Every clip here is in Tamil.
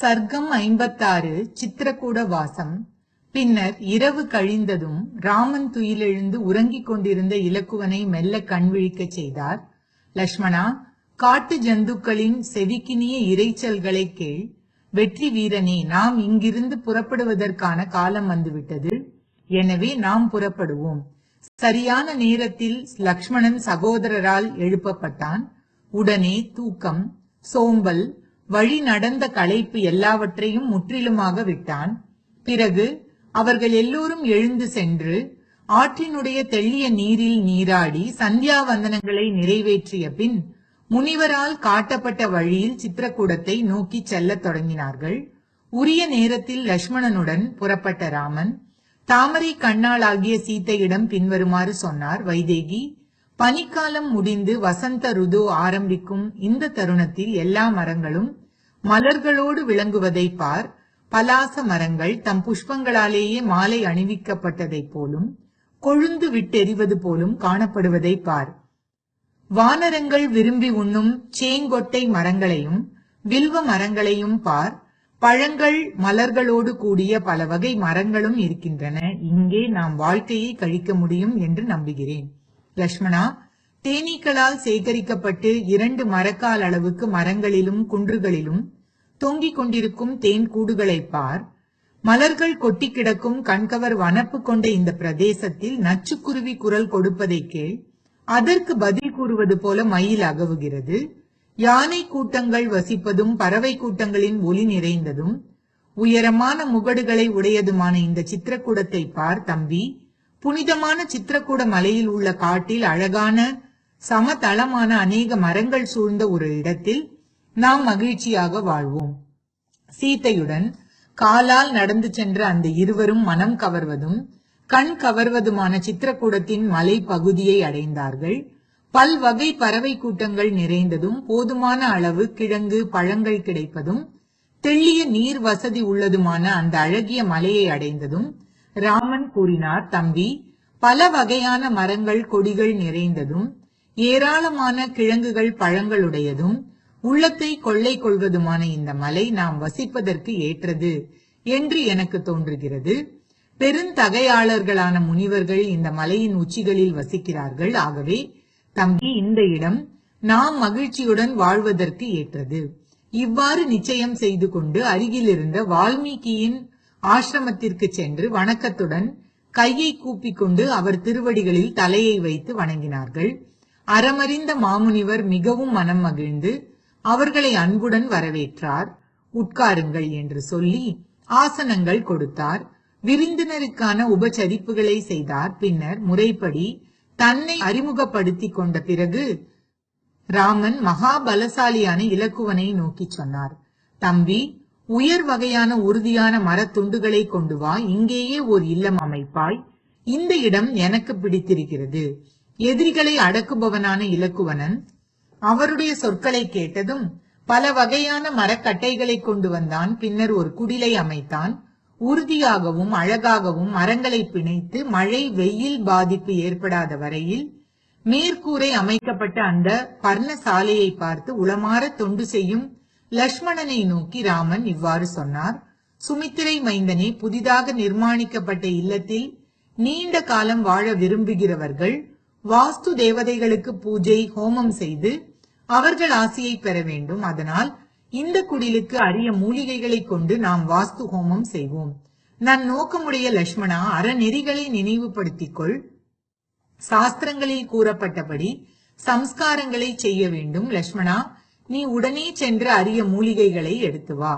சர்க்கம் ஐம்பத்தாறு சித்திரக்கூட வாசம். பின்னர் இரவு கழிந்ததும் ராமன் துயிலெழுந்து உறங்கிக் கொண்டிருந்த இலக்குவனை மெல்ல கண்விழிக்கச் செய்தார். லக்ஷ்மணா காட்டு ஜந்துக்களின் செவிக்கினிய இறைச்சல்களை கேள். வெற்றி வீரனே நாம் இங்கிருந்து புறப்படுவதற்கான காலம் வந்துவிட்டது. எனவே நாம் புறப்படுவோம். சரியான நேரத்தில் லக்ஷ்மணன் சகோதரரால் எழுப்பப்பட்டான். உடனே தூக்கம் சோம்பல் வழி நடந்த களைப்பு எல்லாவற்றையும் முற்றிலுமாக விட்டான். பிறகு அவர்கள் எல்லோரும் எழுந்து சென்று ஆற்றினுடைய தெள்ளிய நீரில் நீராடி சந்தியாவந்தனங்களை நிறைவேற்றிய பின் முனிவரால் காட்டப்பட்ட வழியில் சித்திரக்கூடத்தை நோக்கி செல்லத் தொடங்கினார்கள். உரிய நேரத்தில் லட்சுமணனுடன் புறப்பட்ட ராமன் தாமரை கண்ணாளாகிய சீத்தையிடம் பின்வருமாறு சொன்னார் வைதேகி பனிக்காலம் முடிந்து வசந்த ருது ஆரம்பிக்கும் இந்த தருணத்தில் எல்லா மரங்களும் மலர்களோடு விளங்குவதை பார். பலாச மரங்கள் தம் புஷ்பங்களாலேயே மாலை அணிவிக்கப்பட்டதைப் போலும் கொழுந்து விட்டெறிவது போலும் காணப்படுவதை பார். வானரங்கள் விரும்பி உண்ணும் சேங்கொட்டை மரங்களையும் வில்வ மரங்களையும் பார். பழங்கள் மலர்களோடு கூடிய பல வகை மரங்களும் இருக்கின்றன. இங்கே நாம் வாழ்க்கையை கழிக்க முடியும் என்று நம்புகிறேன். லக்ஷ்மணா தேனீக்களால் சேகரிக்கப்பட்டு இரண்டு மரக்கால் அளவுக்கு மரங்களிலும் குன்றுகளிலும் தொங்கிக் கொண்டிருக்கும் தேன் கூடுகளை பார். மலர்கள் கொட்டி கிடக்கும் கண்கவர் வனப்பு கொண்ட இந்த பிரதேசத்தில் நச்சுக்குருவி குரல் கொடுப்பதை கேள். அதற்கு பதில் கூறுவது போல மயில் அகவுகிறது. யானை கூட்டங்கள் வசிப்பதும் பறவை கூட்டங்களின் ஒலி நிறைந்ததும் உயரமான முகடுகளை உடையதுமான இந்த சித்திரக்கூடத்தை பார் தம்பி. புனிதமான சித்திரக்கூட மலையில் உள்ள காட்டில் அழகான சமதளமான அநேக மரங்கள் சூழ்ந்த ஒரு இடத்தில் நாம் மகிழ்ச்சியாக வாழ்வோம். சீதையுடன் காலால் நடந்து சென்ற அந்த இருவரும் மனம் கவர்வதும் கண் கவர்வதுமான சித்திரக்கூடத்தின் மலை பகுதியை அடைந்தார்கள் பல்வகை பறவை கூட்டங்கள் நிறைந்ததும் போதுமான அளவு கிழங்கு பழங்கள் கிடைப்பதும் தெள்ளிய நீர் வசதி உள்ளதுமான அந்த அழகிய மலையை அடைந்ததும் ராமன் கூறினார் தம்பி பல வகையான மரங்கள் கொடிகள் நிறைந்ததும் ஏராளமான கிழங்குகள் பழங்களுடையதும் உள்ளத்தை கொள்ளை கொள்வதுமான இந்த மலை நாம் வசிப்பதற்கு ஏற்றது என்று எனக்கு தோன்றுகிறது. பெருந்தகையாளர்களான முனிவர்கள் இந்த மலையின் உச்சிகளில் வசிக்கிறார்கள். ஆகவே தம்பி இந்த இடம் நாம் மகிழ்ச்சியுடன் வாழ்வதற்கு ஏற்றது. இவ்வாறு நிச்சயம் செய்து கொண்டு அருகில் இருந்த வால்மீகியின் ஆசிரமத்திற்கு சென்று வணக்கத்துடன் கையை கூப்பிக் கொண்டு அவர் திருவடிகளில் தலையை வைத்து வணங்கினார்கள். அறமறிந்த மாமுனிவர் மிகவும் மனம் மகிழ்ந்து அவர்களை அன்புடன் வரவேற்றார். உட்காருங்கள் என்று சொல்லி ஆசனங்கள் கொடுத்தார். விருந்தினருக்கான உபசரிப்புகளை செய்தார். பின்னர் முறைப்படி தன்னை அறிமுகப்படுத்திக் கொண்ட பிறகு ராமன் மகாபலசாலியான இலக்குவனை நோக்கி சொன்னார். தம்பி உயர் வகையான உறுதியான மரத்துண்டுகளை கொண்டு வா. இங்கேயே ஒரு இல்லம் அமைப்பாய். இந்த இடம் எனக்கு பிடித்திருக்கிறது. எதிரிகளை அடக்குபவனான இலக்குவனன். அவருடைய சொற்களை கேட்டதும் பல வகையான மரக்கட்டைகளை கொண்டு வந்தான். பின்னர் ஒரு குடிலை அமைத்தான். உறுதியாகவும் அழகாகவும் மரங்களை பிணைத்து மழை வெயில் பாதிப்பு ஏற்படாத வரையில் மேற்கூரை அமைக்கப்பட்ட அந்த பர்ணசாலையை பார்த்து உளமாற தொண்டு செய்யும் லக்ஷ்மணனை நோக்கி ராமன் இவ்வாறு சொன்னார். சுமித்திரை மைந்தனே புதிதாக நிர்மாணிக்கப்பட்ட இல்லத்தில் நீண்ட காலம் வாழ விரும்புகிறவர்கள் வாஸ்து தேவதைகளுக்கு பூஜை ஹோமம் செய்து அவர்கள் ஆசையை பெற வேண்டும். அதனால் இந்த குடிலுக்கு அரிய மூலிகைகளை கொண்டு நாம் வாஸ்து ஹோமம் செய்வோம். நான் நோக்கமுடைய லட்சுமணா அறநெறிகளை நினைவுபடுத்திக் கொள் சாஸ்திரங்களில் கூறப்பட்டபடி சம்ஸ்காரங்களை செய்ய வேண்டும். லக்ஷ்மணா நீ உடனே சென்று அரிய மூலிகைகளை எடுத்து வா.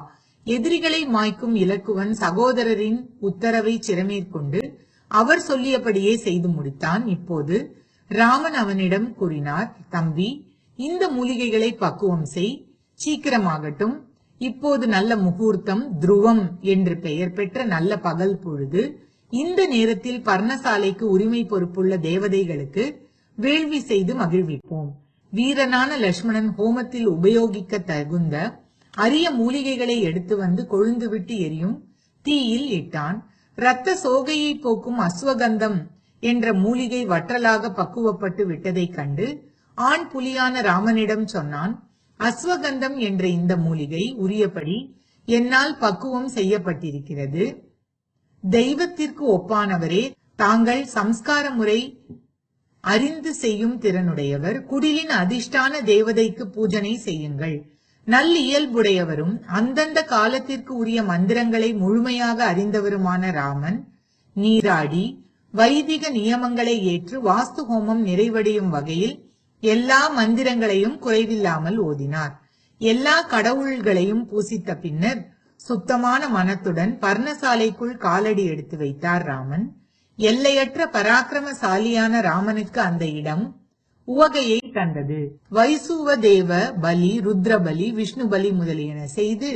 எதிரிகளை மாய்க்கும் இலக்குவன் சகோதரரின் உத்தரவை சிறமேற்கொண்டு அவர் சொல்லியபடியே செய்து முடித்தான். இப்போது ராமன் அவனிடம் கூறினார் தம்பி இந்த மூலிகைகளை பக்குவம் செய். சீக்கிரமாகட்டும். இப்போது நல்ல முகூர்த்தம் துருவம் என்று பெயர் பெற்ற நல்ல பகல் பொழுது இந்த நேரத்தில் பர்ணசாலைக்கு உரிமை பொறுப்புள்ள தேவதைகளுக்கு வேள்வி செய்து மகிழ்விப்போம். வீரனான லட்சுமணன் ஹோமத்தில் உபயோகிக்க தகுந்த அரிய மூலிகைகளை எடுத்து வந்து கொழுந்து விட்டு எரியும் தீயில் இட்டான். இரத்த சோகையை போக்கும் அஸ்வகந்தம் என்ற மூலிகை வற்றலாக பக்குவப்பட்டு விட்டதைக் கண்டு ஆண் புலியான ராமனிடம் சொன்னான் அஸ்வகந்தம் என்ற இந்த மூலிகை உரியபடி என்னால் பக்குவம் செய்யப்பட்டிருக்கிறது. தெய்வத்திற்கு ஒப்பானவரே தாங்கள் சம்ஸ்கார முறை அறிந்து செய்யும் திறனுடையவர். குடிலின் அதிஷ்டான தேவதைக்கு பூஜனை செய்யுங்கள். நல் இயல்புடையவரும் அந்தந்த காலத்திற்கு உரிய மந்திரங்களை முழுமையாக அறிந்தவருமான ராமன் நீராடி வைதிக நியமங்களை ஏற்று வாஸ்து ஹோமம் நிறைவடையும் வகையில் எல்லா மந்திரங்களையும் குறைவில்லாமல் ஓதினார். எல்லா கடவுள்களையும் பூசித்த பின்னர் சுத்தமான மனத்துடன் பர்ணசாலைக்குள் காலடி எடுத்து வைத்தார் ராமன். எல்லையற்ற பராக்கிரமசாலியான ராமனுக்கு அந்த இடம் உவகையை தந்தது. வைசுவ தேவ பலி ருத்ரபலி விஷ்ணு பலி முதலியன செய்து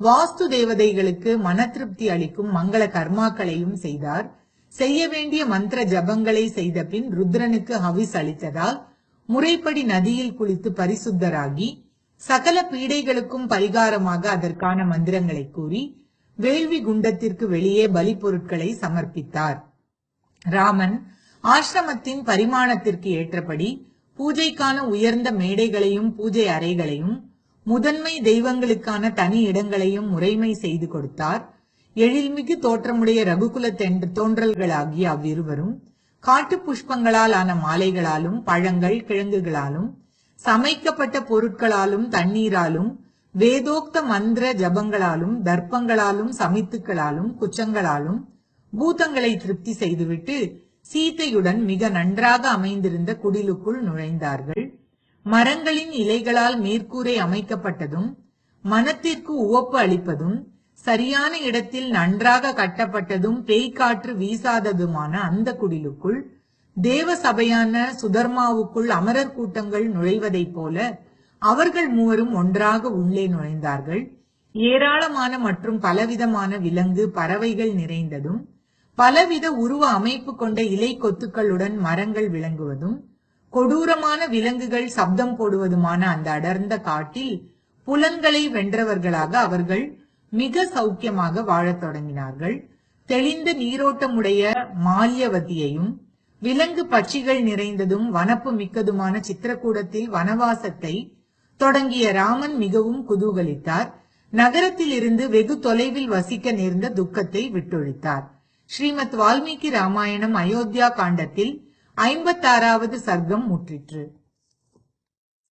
வாஸ்து தேவதைகளுக்கு மன திருப்தி அளிக்கும் மங்கள கர்மாக்களையும் செய்தார். செய்ய வேண்டிய மந்திர ஜபங்களை செய்த பின் ருத்ரனுக்கு ஹவிஸ் அளித்ததால் முறைப்படி நதியில் குளித்து பரிசுத்தராகி சகல பீடைகளுக்கும் பரிகாரமாக அதற்கான மந்திரங்களை கூறி வேள்வி குண்டத்திற்கு வெளியே பலி பொருட்களை சமர்ப்பித்தார். ராமன் ஆசிரமத்தின் பரிமாணத்திற்கு ஏற்றபடி பூஜைக்கான உயர்ந்த மேடைகளையும் பூஜை அறைகளையும் முதன்மை தெய்வங்களுக்கான தனி இடங்களையும் முறைமை செய்து கொடுத்தார். எழில்மிகு தோற்றமுடைய ரகுகுல தோன்றல்களாகிய அவ்விருவரும் காட்டு புஷ்பங்களால் ஆன மாலைகளாலும் பழங்கள் கிழங்குகளாலும் சமைக்கப்பட்ட பொருட்களாலும் தண்ணீராலும் வேதோக்த மந்திர ஜபங்களாலும் தர்ப்பங்களாலும் சமித்துக்களாலும் குச்சங்களாலும் பூதங்களை திருப்தி செய்துவிட்டு சீதையுடன் மிக நன்றாக அமைந்திருந்த குடிலுக்குள் நுழைந்தார்கள். மரங்களின் இலைகளால் மேற்கூரை அமைக்கப்பட்டதும் மனத்திற்கு உவப்பு அளிப்பதும் சரியான இடத்தில் நன்றாக கட்டப்பட்டதும் பேய்க்காற்று வீசாததுமான அந்த குடிலுக்குள் தேவ சபையான சுதர்மாவுக்குள் அமரர் கூட்டங்கள் நுழைவதைப் போல அவர்கள் மூவரும் ஒன்றாக உள்ளே நுழைந்தார்கள். ஏராளமான மற்றும் பலவிதமான விலங்கு பறவைகள் நிறைந்ததும் பலவித உருவ அமைப்பு கொண்ட இலை கொத்துக்களுடன் மரங்கள் விளங்குவதும் கொடூரமான விலங்குகள் சப்தம் போடுவதுமான அந்த அடர்ந்த காட்டில் புலன்களை வென்றவர்களாக அவர்கள் மிக சௌக்கியமாக வாழத் தொடங்கினார்கள். தெளிந்த நீரோட்டமுடைய மால்யவதியையும் விலங்கு பட்சிகள் நிறைந்ததும் வனப்பு மிக்கதுமான சித்திரக்கூடத்தில் வனவாசத்தை தொடங்கிய ராமன் மிகவும் குதூகலித்தார். நகரத்தில் இருந்து வெகு தொலைவில் வசிக்க நேர்ந்த துக்கத்தை விட்டொழித்தார். ஸ்ரீமத் வால்மீகி ராமாயணம் அயோத்தியா காண்டத்தில் ஐம்பத்தாறாவது சர்க்கம் முற்றிற்று.